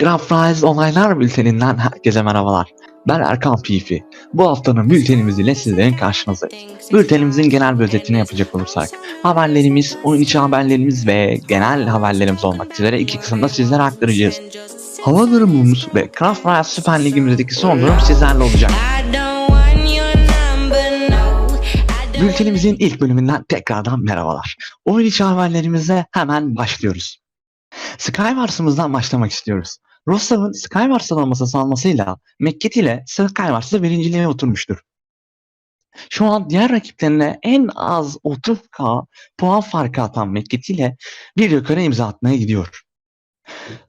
Grand Prize olaylar bülteninden herkese merhabalar. Ben Erkan Pifi. Bu haftanın bültenimiz ile sizlerin karşınızdayım. Bültenimizin genel bir özetini yapacak olursak, haberlerimiz, oyun içi haberlerimiz ve genel haberlerimiz olmak üzere iki kısımda sizlere aktaracağız. Hava durumumuz ve Craft Royale Süper Ligimizdeki son durum sizlerle olacak. Bültenimizin ilk bölümünden tekrardan merhabalar. Oyun içi haberlerimize hemen başlıyoruz. Skywars'ımızdan başlamak istiyoruz. Rostov'un Skywars alması salmasıyla Mekket ile Skywars'ı birinciliğe oturmuştur. Şu an diğer rakiplerine en az 30k puan farkı atan Mekket ile bir yukarı imza atmaya gidiyor.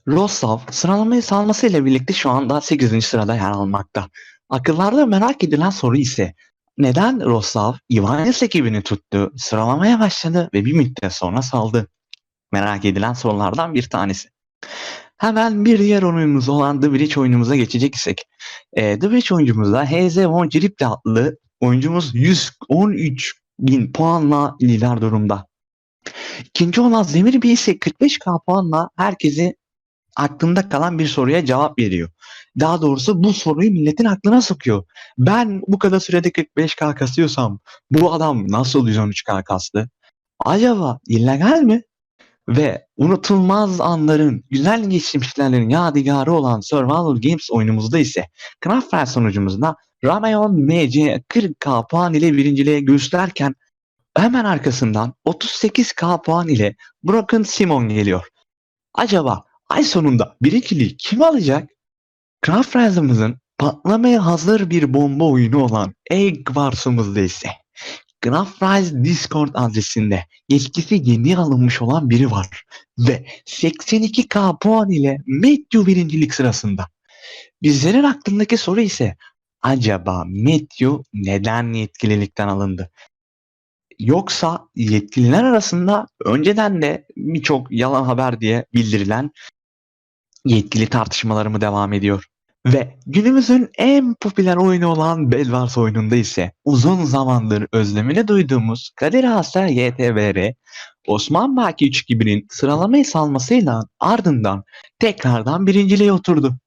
Rostov sıralamayı salmasıyla birlikte şu anda 8. sırada yer almakta. Akıllarda merak edilen soru ise neden Rostov Ivanis ekibini tuttu, sıralamaya başladı ve bir müddet sonra saldı? Merak edilen sorulardan bir tanesi. Hemen bir diğer oyunumuz olan The Bridge oyunumuza geçecek isek. E, The Bridge oyuncumuzda HZ Von Ciripli adlı oyuncumuz 113 bin puanla lider durumda. İkinci olan Zemir Bey ise 45k puanla herkesi aklında kalan bir soruya cevap veriyor. Daha doğrusu bu soruyu milletin aklına sokuyor. Ben bu kadar sürede 45k kasıyorsam bu adam nasıl 113k kastı? Acaba illegal mi? Ve unutulmaz anların, güzel geçmişlerin yadigarı olan Survival Games oyunumuzda ise Knaffer sonucumuzda Rameon MC 40k puan ile birinciliğe gösterken hemen arkasından 38k puan ile Broken Simon geliyor. Acaba ay sonunda birinciliği kim alacak? Craft patlamaya hazır bir bomba oyunu olan Egg Wars'ımızda ise Craft Rise Discord adresinde yetkisi yeni alınmış olan biri var ve 82k puan ile Matthew birincilik sırasında. Bizlerin aklındaki soru ise acaba Matthew neden yetkililikten alındı? Yoksa yetkililer arasında önceden de birçok yalan haber diye bildirilen yetkili tartışmaları mı devam ediyor? Ve günümüzün en popüler oyunu olan Bedwars oyununda ise uzun zamandır özlemini duyduğumuz Kadir Hasar YTBR, Osman Baki 3 gibinin sıralamayı salmasıyla ardından tekrardan birinciliğe oturdu.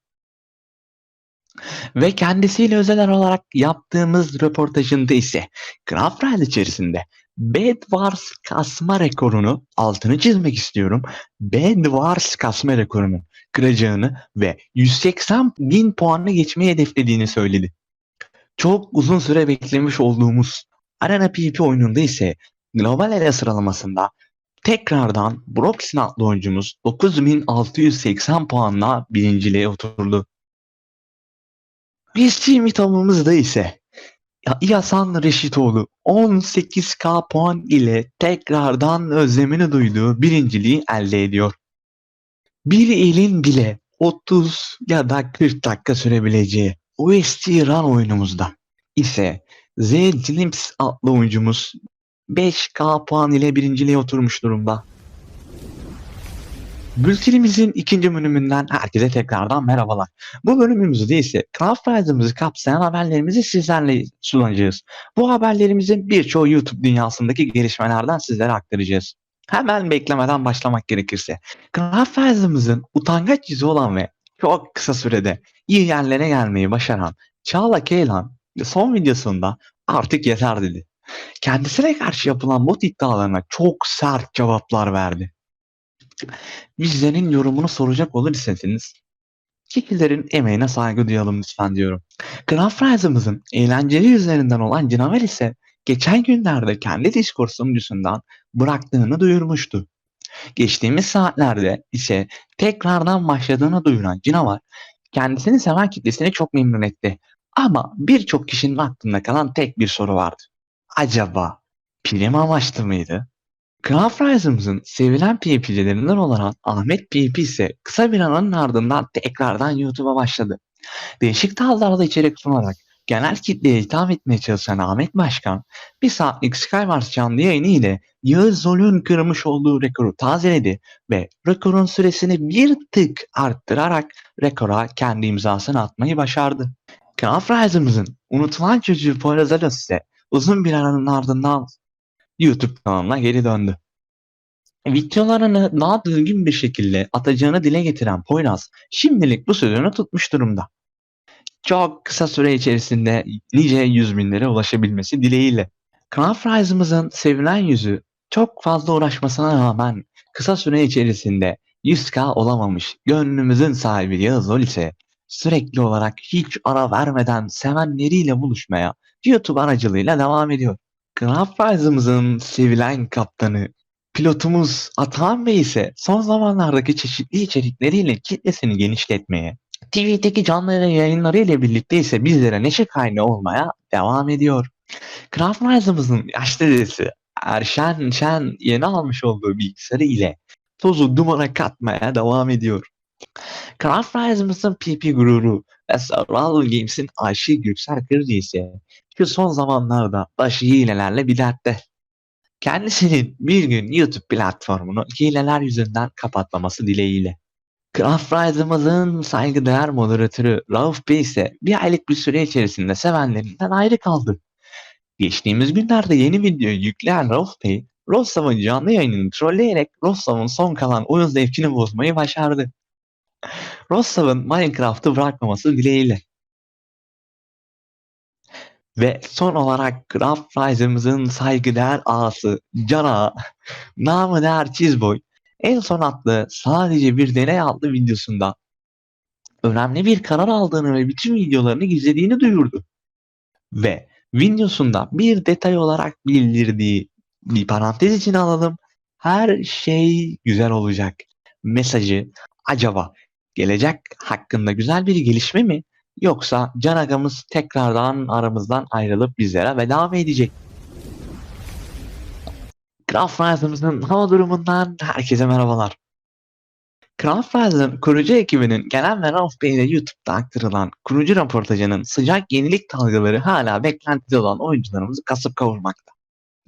Ve kendisiyle özel olarak yaptığımız röportajında ise Craft Ride içerisinde Wars kasma rekorunu altını çizmek istiyorum. Wars kasma rekorunu kıracağını ve 180 bin puanı geçmeyi hedeflediğini söyledi. Çok uzun süre beklemiş olduğumuz Arena PvP oyununda ise Global Ele sıralamasında tekrardan Broxin adlı oyuncumuz 9680 puanla birinciliğe oturdu. Biz team hitabımızda ise Yasan Reşitoğlu 18k puan ile tekrardan özlemini duyduğu birinciliği elde ediyor. Bir ilin bile 30 ya da 40 dakika sürebileceği OST Run oyunumuzda ise Z Glimpse adlı oyuncumuz 5k puan ile birinciliğe oturmuş durumda. Bültenimizin ikinci bölümünden herkese tekrardan merhabalar. Bu bölümümüzde ise Craft kapsayan haberlerimizi sizlerle sunacağız. Bu haberlerimizin birçoğu YouTube dünyasındaki gelişmelerden sizlere aktaracağız. Hemen beklemeden başlamak gerekirse. Rise'ımızın utangaç yüzü olan ve çok kısa sürede iyi yerlere gelmeyi başaran Çağla Keylan son videosunda artık yeter dedi. Kendisine karşı yapılan bot iddialarına çok sert cevaplar verdi. Bizlerin yorumunu soracak olur iseniz kişilerin emeğine saygı duyalım lütfen diyorum. Rise'ımızın eğlenceli yüzlerinden olan Cinaver ise geçen günlerde kendi Discord sunucusundan bıraktığını duyurmuştu. Geçtiğimiz saatlerde ise tekrardan başladığını duyuran Cinavar kendisini seven kitlesini çok memnun etti. Ama birçok kişinin aklında kalan tek bir soru vardı. Acaba prim amaçlı mıydı? Craft Rise'ımızın sevilen PvP'cilerinden olan Ahmet PvP ise kısa bir aranın ardından tekrardan YouTube'a başladı. Değişik tarzlarda içerik sunarak genel kitleye hitap etmeye çalışan Ahmet Başkan, bir saatlik Skywars canlı yayını ile Yağız Zol'ün kırmış olduğu rekoru tazeledi ve rekorun süresini bir tık arttırarak rekora kendi imzasını atmayı başardı. Craft Rise'ımızın unutulan çocuğu Poyrazalos ise uzun bir aranın ardından YouTube kanalına geri döndü. Videolarını daha düzgün bir şekilde atacağını dile getiren Poyraz şimdilik bu sözünü tutmuş durumda. Çok kısa süre içerisinde nice yüz binlere ulaşabilmesi dileğiyle. Craft Rise'ımızın sevilen yüzü çok fazla uğraşmasına rağmen kısa süre içerisinde 100k olamamış gönlümüzün sahibi Yağız Ol ise sürekli olarak hiç ara vermeden sevenleriyle buluşmaya YouTube aracılığıyla devam ediyor. Craft Rise'ımızın sevilen kaptanı pilotumuz Atahan Bey ise son zamanlardaki çeşitli içerikleriyle kitlesini genişletmeye, TV'deki canlı yayınları ile birlikte ise bizlere neşe kaynağı olmaya devam ediyor. Craft Rise'ımızın yaşlı dedesi Erşen Şen yeni almış olduğu bilgisayarı ile tozu dumana katmaya devam ediyor. Craft Rise'ımızın PP gururu ve Survival Games'in Ayşe Göksel Kırcı ise şu son zamanlarda başı hilelerle bir dertte. Kendisinin bir gün YouTube platformunu hileler yüzünden kapatmaması dileğiyle. Craft Rise'ımızın saygıdeğer moderatörü Rauf Bey ise bir aylık bir süre içerisinde sevenlerinden ayrı kaldı. Geçtiğimiz günlerde yeni videoyu yükleyen Rauf Bey, Rostam'ın canlı yayınını trolleyerek Rostam'ın son kalan oyun zevkini bozmayı başardı. Rostam'ın Minecraft'ı bırakmaması dileğiyle. Ve son olarak Craft Rise'ımızın saygıdeğer ağası Cana, namı değer Cheeseboy, en son attığı sadece bir deney adlı videosunda önemli bir karar aldığını ve bütün videolarını gizlediğini duyurdu. Ve videosunda bir detay olarak bildirdiği bir parantez için alalım. Her şey güzel olacak. Mesajı acaba gelecek hakkında güzel bir gelişme mi? Yoksa Can Agamız tekrardan aramızdan ayrılıp bizlere veda mı edecek? Craft Rise'ımızın hava durumundan herkese merhabalar. Craft Rise'ın kurucu ekibinin gelen ve Rauf Bey ile YouTube'da aktarılan kurucu röportajının sıcak yenilik dalgaları hala beklentide olan oyuncularımızı kasıp kavurmakta.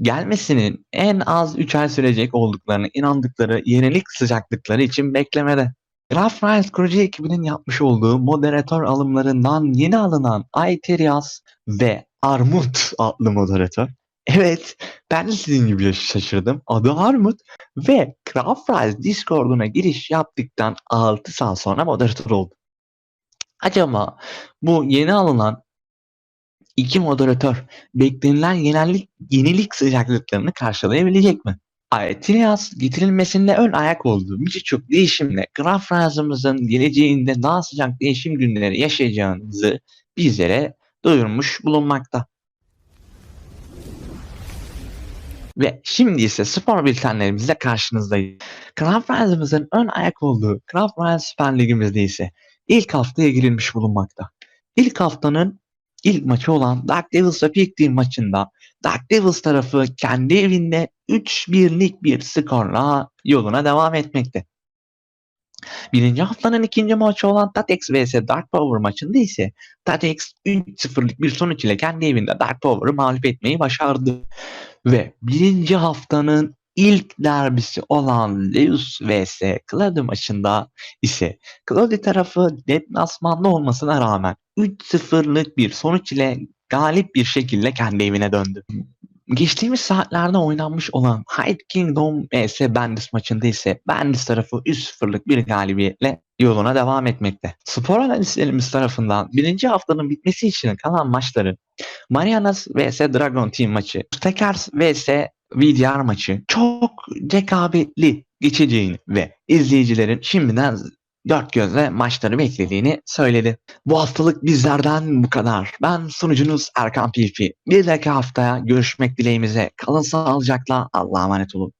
Gelmesinin en az 3 ay sürecek olduklarını inandıkları yenilik sıcaklıkları için beklemede. Craft Rise kurucu ekibinin yapmış olduğu moderatör alımlarından yeni alınan Ayterias ve Armut adlı moderatör. Evet, ben de sizin gibi şaşırdım. Adı Armut ve Craft Rise Discord'una giriş yaptıktan 6 saat sonra moderatör oldu. Acaba bu yeni alınan iki moderatör beklenilen yenilik, yenilik sıcaklıklarını karşılayabilecek mi? Ayetinias getirilmesinde ön ayak olduğu birçok değişimle Graf Rise'ımızın geleceğinde daha sıcak değişim günleri yaşayacağınızı bizlere duyurmuş bulunmakta. Ve şimdi ise spor bültenlerimizle karşınızdayız. Craft Rise'ımızın ön ayak olduğu Rise Süper Ligimizde ise ilk haftaya girilmiş bulunmakta. İlk haftanın ilk maçı olan Dark Devils'la Peak Team maçında Dark Devils tarafı kendi evinde 3-1'lik bir skorla yoluna devam etmekte. Birinci haftanın ikinci maçı olan Tatex vs Dark Power maçında ise Tatex 3-0'lık bir sonuç ile kendi evinde Dark Power'ı mağlup etmeyi başardı. Ve birinci haftanın ilk derbisi olan Leus vs Claudio maçında ise Claudio tarafı deplasmanda olmasına rağmen 3-0'lık bir sonuç ile galip bir şekilde kendi evine döndü. Geçtiğimiz saatlerde oynanmış olan Hyde Kingdom vs Bandits maçında ise Bandits tarafı 3-0'lık bir galibiyetle yoluna devam etmekte. Spor analistlerimiz tarafından birinci haftanın bitmesi için kalan maçların Marianas vs Dragon Team maçı, Stakers vs VDR maçı çok rekabetli geçeceğini ve izleyicilerin şimdiden dört gözle maçları beklediğini söyledi. Bu haftalık bizlerden bu kadar. Ben sunucunuz Erkan PP. Bir dahaki haftaya görüşmek dileğimize. Kalın sağlıcakla Allah'a emanet olun.